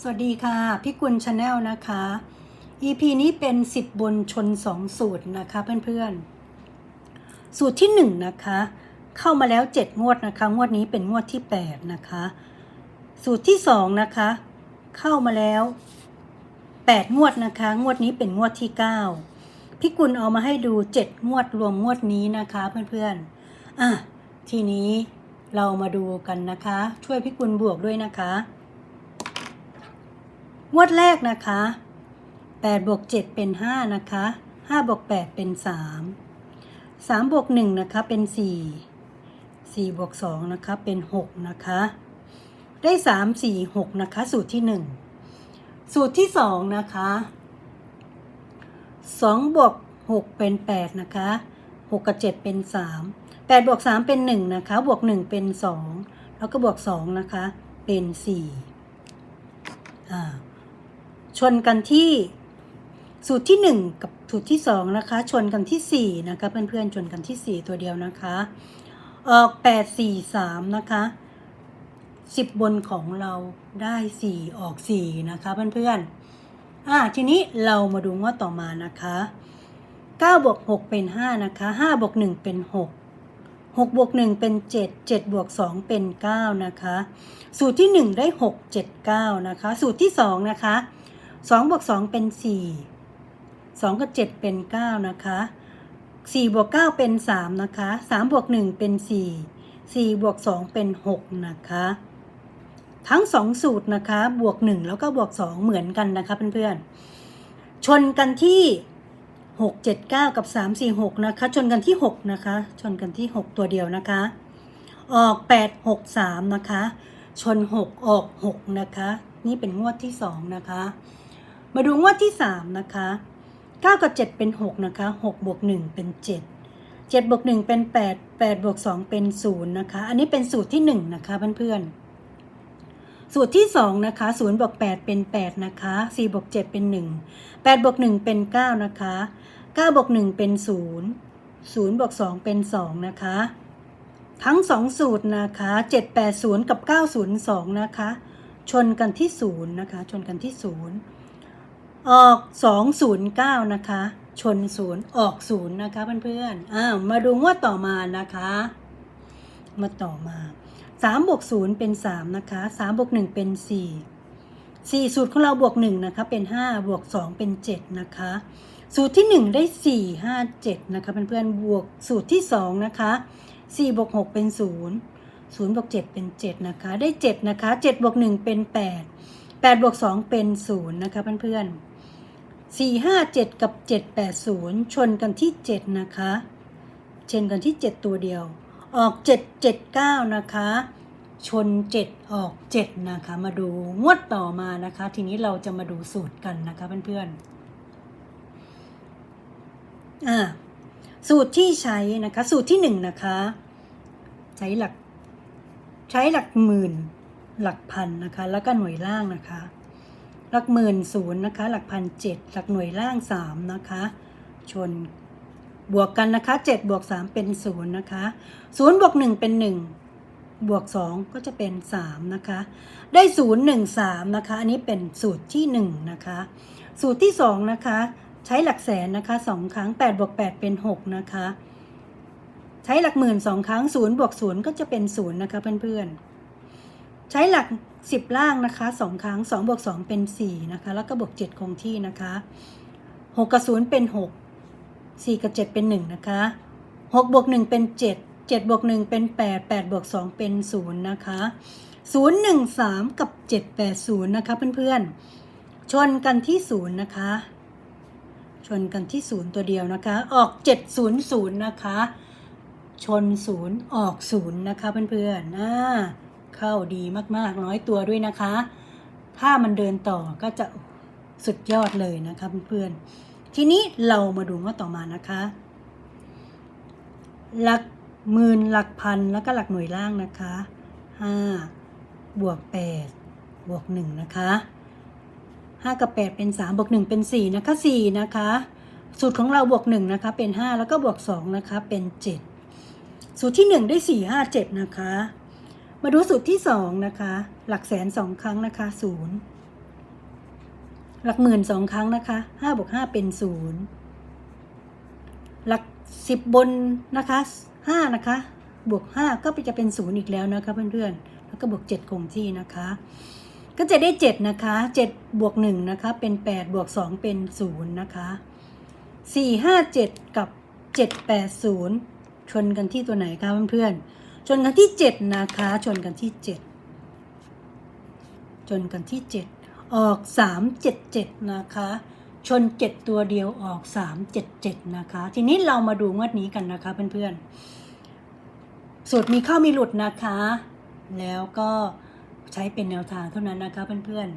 สวัสดีค่ะพี่กุลชาแนลนะคะ EP นี้เป็น 10 บนชน 2 สูตรนะคะเพื่อนๆ สูตรที่ 1 นะคะ เข้ามาแล้ว 7 งวดนะคะ งวดนี้เป็นงวดที่ 8 นะคะ สูตรที่ 2 นะคะ เข้ามาแล้ว 8 งวดนะคะ งวดนี้เป็นงวดที่ 9 พี่กุลเอามาให้ดู 7 งวดรวมงวดนี้นะคะเพื่อนๆอะทีนี้เรามาดูกันนะคะ ช่วยพี่กุลบวกด้วยนะคะ งวดแรกนะคะ8บวก7เป็น 5 นะคะ5บวก8เป็น 3 3บวก1นะคะเป็น 4 4บวก2นะคะเป็น 6 นะคะ ได้ 3 4 6 นะคะ สูตรที่ 1 สูตรที่ 2 นะคะ2บวก6เป็น 8 นะคะ6กับ7เป็น 3 8บวก3เป็น 1 นะคะ บวก 1 เป็น 2 แล้วก็บวก 2 นะคะ เป็น 4อ่า ชนกันที่สูตรที่ 1 กับสูตรที่2นะคะ ชนกันที่4นะคะเพื่อนๆชนกันที่ 4 ตัวเดียวนะคะ ออก 8 4 3 นะคะ 10 บนของเราได้ 4 ออก 4 นะคะเพื่อนๆอ่าทีนี้เรามาดูงว่าต่อมานะคะ9บวก6เป็น 5 นะคะ5บวก1เป็น 6 6บวก1เป็น 7 7บวก2เป็น 9 นะคะ สูตรที่ 1 ได้ 6 7 9 นะคะ สูตรที่ 2 นะคะ 2บวก2เป็น 4 2 กับ 7 เป็น 9 นะคะ4บวก9เป็น 3 นะคะ3บวก1เป็น 4 4บวก2เป็น 6 นะคะ ทั้ง 2 สูตรนะคะ บวก 1 แล้วก็บวก 2 เหมือนกันนะคะเพื่อนๆ ชนกันที่ 6 7 9 กับ 3 4 6 นะคะ ชนกันที่ 6 นะคะ ชนกันที่ 6 ตัวเดียวนะคะ ออก 8 6 3 นะคะ ชน 6 ออก 6 นะคะ นี่เป็นงวดที่ 2 นะคะ มาดูงวดที่ 3 นะคะ 9 กับ 7 เป็น 6 นะคะ 6 บวก 1 เป็น 7 7 บวก 1 เป็น 8 8 บวก 2 เป็น 0 นะคะ อันนี้เป็นสูตรที่ 1 นะคะเพื่อนๆ สูตรที่ 2 นะคะ 0 บวก 8 เป็น 8 นะคะ 4 บวก 7 เป็น 1 8 บวก 1 เป็น 9 นะคะ 9 บวก 1 เป็น 0 0 บวก 2 เป็น 2 นะคะ ทั้ง 2 สูตรนะคะ 780 กับ 902 นะคะ ชนกันที่ 0 นะคะ ชนกันที่ 0 ออก 209 นะคะ ชน0ออก0นะคะเพื่อนๆอ้าวมาดูงวดต่อมานะคะ มาต่อมา3บวก0เป็น 3 นะคะ3บวก1เป็น 4 4 สูตรของเราบวก1นะคะเป็น 5 บวก 2 เป็น 7 นะคะ สูตรที่ 1 ได้ 4 5 7 นะคะเพื่อนๆบวกสูตรที่ 2 นะคะ4บวก6เป็น 0 0บวก7เป็น 7 นะคะ ได้ 7 นะคะ7บวก1เป็น 8 8บวก2เป็น 0 นะคะเพื่อนๆ 4 5 7 กับ 7 8 0 ชนกันที่ 7 นะคะชนกันที่ 7 ตัวเดียว ออก 7 7 9 นะคะ ชน 7 ออก 7 นะคะ มาดูงวดต่อมานะคะ ทีนี้เราจะมาดูสูตรกันนะคะเพื่อนๆอ่าสูตรที่ใช้นะคะ สูตรที่ 1 นะคะ ใช้หลัก ใช้หลักหมื่นหลักพันนะคะ แล้วก็หน่วยล่างนะคะ หลักหมื่นศูนย์นะคะ หลักพันเจ็ดหลักหน่วยล่างสามนะคะ ชนบวกกันนะคะเจ็ดบวกสามเป็นศูนย์นะคะศูนย์บวกหนึ่งเป็นหนึ่งบวกสองก็จะเป็นสามนะคะ ได้ศูนย์หนึ่งสามนะคะ อันนี้เป็นสูตรที่หนึ่งนะคะ สูตรที่สองนะคะ ใช้หลักแสนนะคะสองครั้งแปดบวกแปดเป็นหกนะคะ ใช้หลักหมื่นสองครั้งศูนย์บวกศูนย์ก็จะเป็นศูนย์นะคะเพื่อนๆ ใช้หลักสิบล่างนะคะสองครั้งสองบวกสองเป็นสี่นะคะแล้วก็บวกเจ็ดคงที่นะคะหกกับศูนย์เป็นหกสี่กับเจ็ดเป็นหนึ่งนะคะหกบวกหนึ่งเป็นเจ็ดเจ็ดบวกหนึ่งเป็นแปดแปดบวกสองเป็นศูนย์นะคะศูนย์หนึ่งสามกับเจ็ดแปดศูนย์นะคะเพื่อนๆ ชนกันที่ศูนย์นะคะ ชนกันที่ศูนย์ตัวเดียวนะคะ ออกเจ็ดศูนย์ศูนย์นะคะ ชนศูนย์ออกศูนย์นะคะเพื่อนๆอ่า เข้าดีมากๆ น้อยตัวด้วยนะคะ ถ้ามันเดินต่อก็จะสุดยอดเลยนะคะเพื่อนๆทีนี้เรามาดูว่าต่อมานะคะ หลักหมื่นหลักพันแล้วก็หลักหน่วยล่างนะคะห้าบวกแปดบวกหนึ่งนะคะห้ากับแปดเป็นสามบวกหนึ่งเป็นสี่นะคะสี่นะคะสูตรของเราบวกหนึ่งนะคะเป็นห้าแล้วก็บวกสองนะคะเป็นเจ็ดสูตรที่หนึ่งได้สี่ห้าเจ็ดนะคะ มาดูสูตรที่สองนะคะ หลักแสนสองครั้งนะคะศูนย์หลักหมื่นสองครั้งนะคะห้าบวกห้าเป็นศูนย์หลักสิบบนนะคะห้านะคะ บวกห้าก็จะเป็นศูนย์อีกแล้วนะคะเพื่อนๆแล้วก็บวกเจ็ดคงที่นะคะ ก็จะได้เจ็ดนะคะเจ็ดบวกหนึ่งนะคะเป็นแปดบวกสองเป็นศูนย์นะคะสี่ห้าเจ็ดกับเจ็ดแปดศูนย์ชนกันที่ตัวไหนคะเพื่อนๆ ชนกันที่เจ็ดนะคะ ชนกันที่เจ็ดชนกันที่เจ็ดออกสามเจ็ดเจ็ดนะคะ ชนเจ็ดตัวเดียวออกสามเจ็ดเจ็ดนะคะ ทีนี้เรามาดูงวดนี้กันนะคะเพื่อนๆ สูตรมีเข้ามีหลุดนะคะ แล้วก็ใช้เป็นแนวทางเท่านั้นนะคะเพื่อน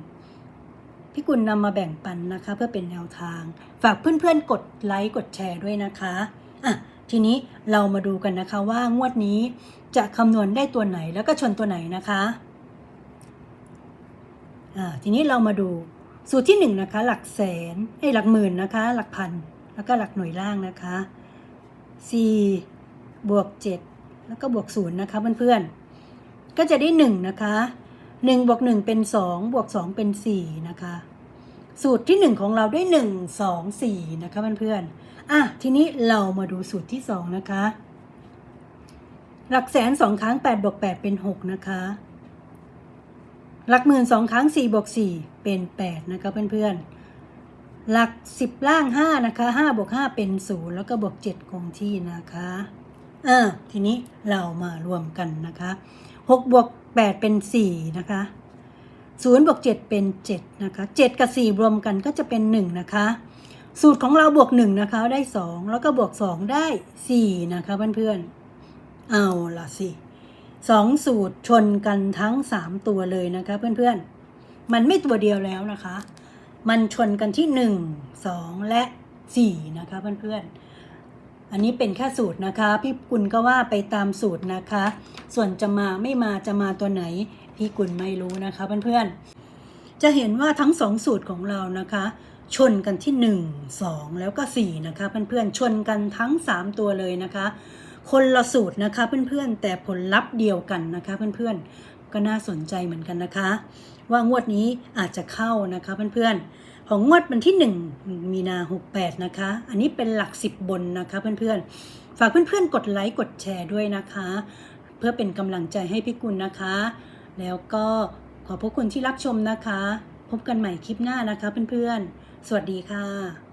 ๆพี่กุลนำมาแบ่งปันนะคะ เพื่อเป็นแนวทาง ฝากเพื่อนๆกดไลค์กดแชร์ด้วยนะคะอะ ทีนี้เรามาดูกันนะคะว่างวดนี้จะคำนวณได้ตัวไหนแล้วก็ชนตัวไหนนะคะทีนี้เรามาดูสูตรที่หนึ่งนะคะหลักแสนไอ้หลักหมื่นนะคะ หลักพันแล้วก็หลักหน่วยล่างนะคะสี่บวกเจ็ดแล้วก็บวกศูนย์นะคะเพื่อนๆก็จะได้หนึ่งนะคะหนึ่งบวกหนึ่งเป็นสองบวกสองเป็นสี่นะคะ สูตรที่หนึ่งของเราได้หนึ่งสองสี่นะคะเพื่อนๆอะทีนี้เรามาดูสูตรที่สองนะคะ หลักแสนสองครั้งแปดบวกแปดเป็นหกนะคะ หลักหมื่นสองครั้งสี่บวกสี่เป็นแปดนะคะเพื่อนๆ หลักสิบล่างห้านะคะห้าบวกห้าเป็นศูนย์แล้วก็บวกเจ็ดคงที่นะคะอ่าทีนี้เรามารวมกันนะคะหกบวกแปดเป็นสี่นะคะ ศูนย์บวกเจ็ดเป็นเจ็ดนะคะเจ็ดกับสี่รวมกันก็จะเป็นหนึ่งนะคะ สูตรของเราบวกหนึ่งนะคะ ได้สองแล้วก็บวกสองได้สี่นะคะเพื่อนๆ เอาละสิสองสูตรชนกันทั้งสามตัวเลยนะคะเพื่อนๆ มันไม่ตัวเดียวแล้วนะคะ มันชนกันที่หนึ่งสองและสี่นะคะเพื่อนๆอันนี้เป็นแค่สูตรนะคะ พี่กุลก็ว่าไปตามสูตรนะคะ ส่วนจะมาไม่มาจะมาตัวไหน พี่กุลไม่รู้นะคะเพื่อนๆ จะเห็นว่าทั้งสองสูตรของเรานะคะ ชนกันที่ 1 2 แล้วก็ 4 นะคะเพื่อนๆ ชนกันทั้ง 3 ตัวเลยนะคะ คนละสูตรนะคะเพื่อนๆ แต่ผลลัพธ์เดียวกันนะคะเพื่อนๆ ก็น่าสนใจเหมือนกันนะคะ ว่างวดนี้อาจจะเข้านะคะเพื่อนๆ ของงวดวันที่ 1 มีนา 68 นะคะ อันนี้เป็นหลัก 10 บนนะคะเพื่อนๆ ฝากเพื่อนๆ กดไลค์กดแชร์ด้วยนะคะเพื่อเป็นกำลังใจให้พี่กุลนะคะ แล้วก็ขอบพระคุณที่รับชมนะคะ พบกันใหม่คลิปหน้านะคะเพื่อนๆ สวัสดีค่ะ